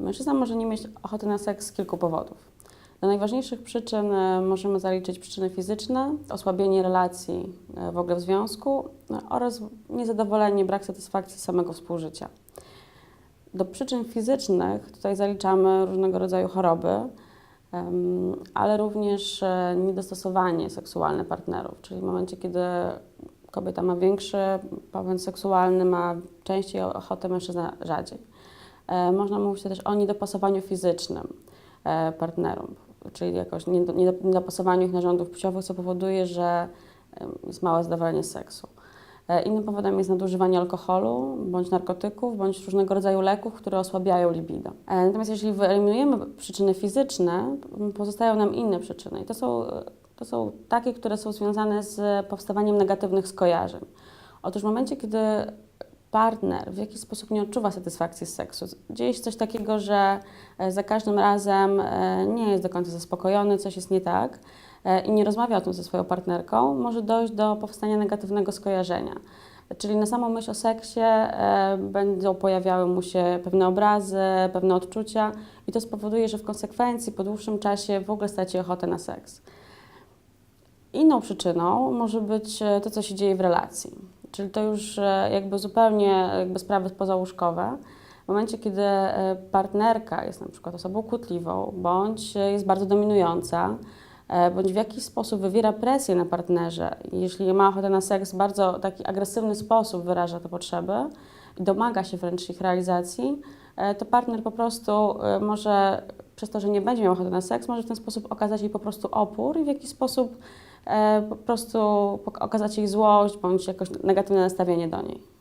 Mężczyzna może nie mieć ochoty na seks z kilku powodów. Do najważniejszych przyczyn e, możemy zaliczyć przyczyny fizyczne, osłabienie relacji e, w ogóle w związku no, oraz niezadowolenie, brak satysfakcji samego współżycia. Do przyczyn fizycznych tutaj zaliczamy różnego rodzaju choroby, ale również e, niedostosowanie seksualne partnerów, czyli w momencie, kiedy kobieta ma większy popęd seksualny, ma częściej ochotę, mężczyzna rzadziej. E, Można mówić też o niedopasowaniu fizycznym e, partnerów, czyli jakoś niedo- niedo- niedopasowaniu ich narządów płciowych, co powoduje, że jest małe zadowolenie seksu. E, Innym powodem jest nadużywanie alkoholu, bądź narkotyków, bądź różnego rodzaju leków, które osłabiają libido. Natomiast jeśli wyeliminujemy przyczyny fizyczne, pozostają nam inne przyczyny. I to są, to są takie, które są związane z powstawaniem negatywnych skojarzeń. Otóż w momencie, kiedy partner w jakiś sposób nie odczuwa satysfakcji z seksu, dzieje się coś takiego, że e, za każdym razem e, nie jest do końca zaspokojony, coś jest nie tak e, i nie rozmawia o tym ze swoją partnerką, może dojść do powstania negatywnego skojarzenia. Czyli na samą myśl o seksie będą pojawiały mu się pewne obrazy, pewne odczucia i to spowoduje, że w konsekwencji po dłuższym czasie w ogóle straci ochotę na seks. Inną przyczyną może być to, co się dzieje w relacji. Czyli to już e, jakby zupełnie jakby sprawy pozałóżkowe. W momencie, kiedy e, partnerka jest na przykład osobą kłótliwą, bądź e, jest bardzo dominująca, e, bądź w jakiś sposób wywiera presję na partnerze, jeśli ma ochotę na seks, w bardzo taki agresywny sposób wyraża te potrzeby i domaga się wręcz ich realizacji, e, to partner po prostu e, może przez to, że nie będzie miał ochoty na seks, może w ten sposób okazać jej po prostu opór i w jakiś sposób e, po prostu okazać jej złość bądź jakoś negatywne nastawienie do niej.